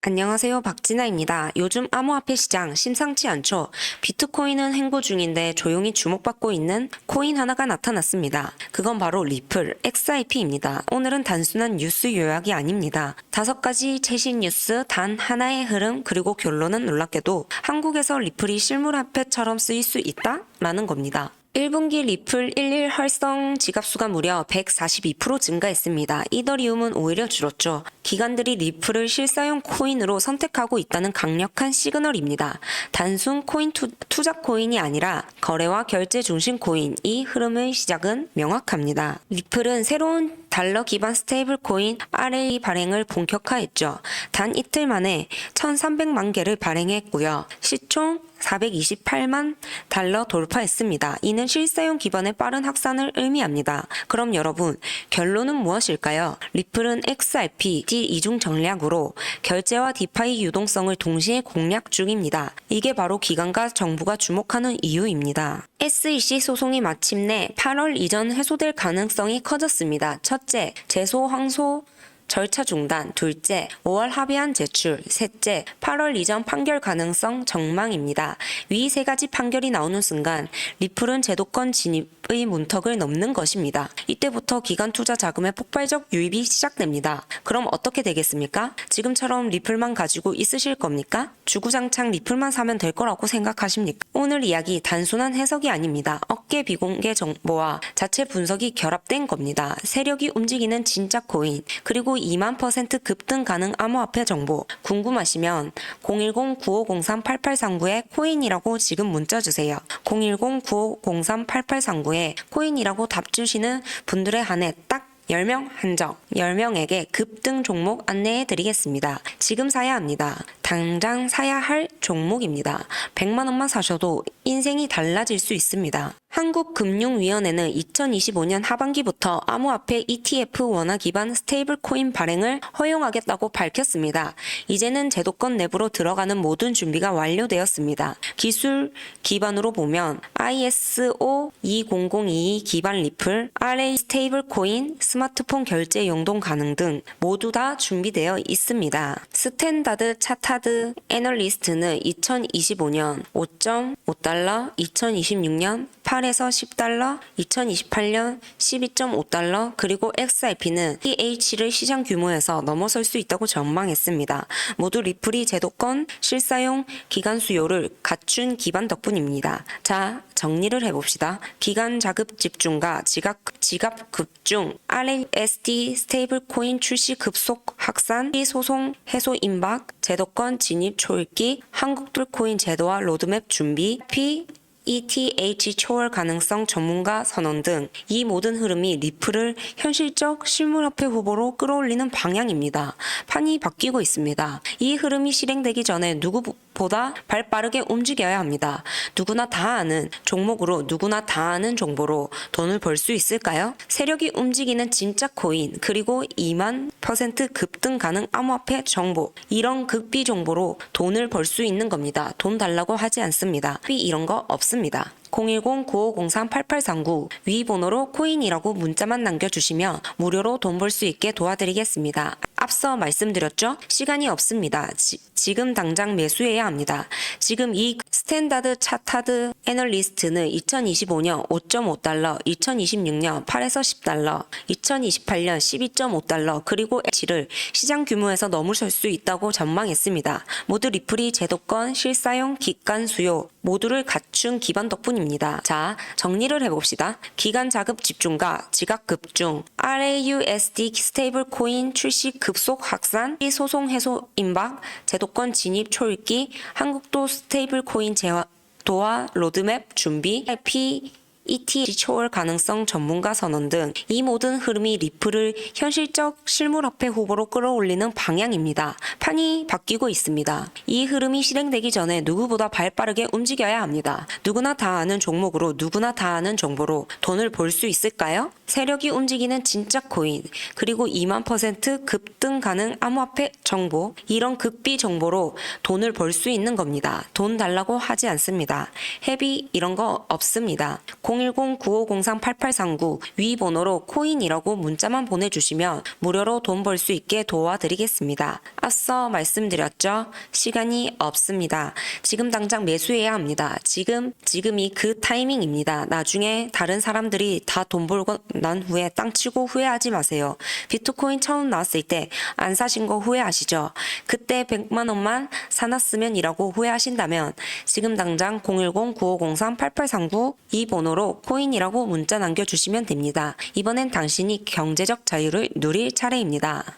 안녕하세요. 박진아입니다. 요즘 암호화폐 시장 심상치 않죠? 비트코인은 행보 중인데 조용히 주목받고 있는 코인 하나가 나타났습니다. 그건 바로 리플 XIP입니다. 오늘은 단순한 뉴스 요약이 아닙니다. 다섯 가지 최신 뉴스 단 하나의 흐름 그리고 결론은 놀랍게도 한국에서 리플이 실물화폐처럼 쓰일 수 있다? 라는 겁니다. 1분기 리플 11 활성 지갑수가 무려 142% 증가했습니다. 이더리움은 오히려 줄었죠. 기관들이 리플을 실사용 코인으로 선택하고 있다는 강력한 시그널입니다. 단순 코인 투, 투자 코인이 아니라 거래와 결제 중심 코인 이 흐름의 시작은 명확합니다. 리플은 새로운 달러 기반 스테이블 코인 RA 발행을 본격화했죠. 단 이틀 만에 1,300만 개를 발행했고요. 시총 428만 달러 돌파했습니다. 이는 실사용 기반의 빠른 확산을 의미합니다. 그럼 여러분, 결론은 무엇일까요? 리플은 XRP, 이중 전략으로 결제와 디파이 유동성을 동시에 공략 중입니다. 이게 바로 기관과 정부가 주목하는 이유입니다. SEC 소송이 마침내 8월 이전 해소될 가능성이 커졌습니다. 첫째, 제소 항소 절차 중단, 둘째, 5월 합의안 제출, 셋째, 8월 이전 판결 가능성 정망입니다. 위 세 가지 판결이 나오는 순간 리플은 제도권 진입 의 문턱을 넘는 것입니다. 이때부터 기관 투자 자금의 폭발적 유입이 시작됩니다. 그럼 어떻게 되겠습니까? 지금처럼 리플만 가지고 있으실 겁니까? 주구장창 리플만 사면 될 거라고 생각하십니까? 오늘 이야기 단순한 해석이 아닙니다. 어깨 비공개 정보와 자체 분석이 결합된 겁니다. 세력이 움직이는 진짜 코인, 그리고 2만 퍼센트 급등 가능 암호화폐 정보 궁금하시면 010-9503-8839에 코인이라고 지금 문자 주세요. 010-9503-8839에 코인이라고 답 주시는 분들에 한해 딱 10명 한정, 10명에게 급등 종목 안내해 드리겠습니다. 지금 사야 합니다. 당장 사야 할 종목입니다. 100만 원만 사셔도 인생이 달라질 수 있습니다. 한국금융위원회는 2025년 하반기부터 암호화폐 ETF 원화 기반 스테이블 코인 발행을 허용하겠다고 밝혔습니다. 이제는 제도권 내부로 들어가는 모든 준비가 완료되었습니다. 기술 기반으로 보면 ISO 20022 기반 리플, RA 스테이블 코인, 스마트폰 결제 용동 가능 등 모두 다 준비되어 있습니다. 스탠다드 차타드 애널리스트는 2025년 5.5달러, 2026년 8에 서 10달러, 2028년 12.5달러, 그리고 XRP는 TH를 시장 규모에서 넘어설 수 있다고 전망했습니다. 모두 리플이 제도권 실사용 기간 수요를 갖춘 기반 덕분입니다. 자, 정리를 해봅시다. 기간 자급 집중과 지갑, 지갑 급중, RASD 스테이블 코인 출시 급속 확산, 소송 해소 임박, 제도권 진입 초읽기, 한국불 코인 제도와 로드맵 준비, P ETH 초월 가능성 전문가 선언 등 이 모든 흐름이 리플을 현실적 실물화폐 후보로 끌어올리는 방향입니다. 판이 바뀌고 있습니다. 이 흐름이 실행되기 전에 누구 보다 발 빠르게 움직여야 합니다. 누구나 다 아는 종목으로 누구나 다 아는 정보로 돈을 벌 수 있을까요? 세력이 움직이는 진짜 코인 그리고 2만 퍼센트 급등 가능 암호화폐 정보 이런 극비 정보로 돈을 벌 수 있는 겁니다. 돈 달라고 하지 않습니다. 이런 거 없습니다. 010-9503-8839 위 번호로 코인이라고 문자만 남겨주시면 무료로 돈 벌 수 있게 도와드리겠습니다. 앞서 말씀드렸죠? 시간이 없습니다. 지, 지금 당장 매수해야 합니다. 지금 이 스탠다드 차타드 애널리스트는 2025년 5.5달러, 2026년 8에서 10달러, 2028년 12.5달러, 그리고 H를 시장 규모에서 넘어설 수 있다고 전망했습니다. 모두 리플이 제도권, 실사용, 기간 수요 모두를 갖춘 기반 덕분입니다. 자, 정리를 해봅시다. 기간 자급 집중과 지각 급중, RAUSD 스테이블 코인 출시 급속 확산, 이 소송 해소 임박, 제도권 진입 초읽기, 한국도 스테이블 코인 제도와 로드맵 준비, IP ETH 초월 가능성 전문가 선언 등 이 모든 흐름이 리플을 현실적 실물화폐 후보로 끌어올리는 방향입니다. 판이 바뀌고 있습니다. 이 흐름이 실행되기 전에 누구보다 발빠르게 움직여야 합니다. 누구나 다 아는 종목으로 누구나 다 아는 정보로 돈을 벌 수 있을까요? 세력이 움직이는 진짜 코인, 그리고 2만 퍼센트 급등 가능 암호화폐 정보, 이런 극비 정보로 돈을 벌 수 있는 겁니다. 돈 달라고 하지 않습니다. 헤비 이런 거 없습니다. 010-9503-8839 위 번호로 코인이라고 문자만 보내주시면 무료로 돈 벌 수 있게 도와드리겠습니다. 앞서 말씀드렸죠? 시간이 없습니다. 지금 당장 매수해야 합니다. 지금, 지금이 그 타이밍입니다. 나중에 다른 사람들이 다 돈 벌고 난 후에 땅 치고 후회하지 마세요. 비트코인 처음 나왔을 때 안 사신 거 후회하시죠? 그때 100만 원만 사놨으면 이라고 후회하신다면 지금 당장 010-9503-8839 이 번호 로 코인이라고 문자 남겨주시면 됩니다. 이번엔 당신이 경제적 자유를 누릴 차례입니다.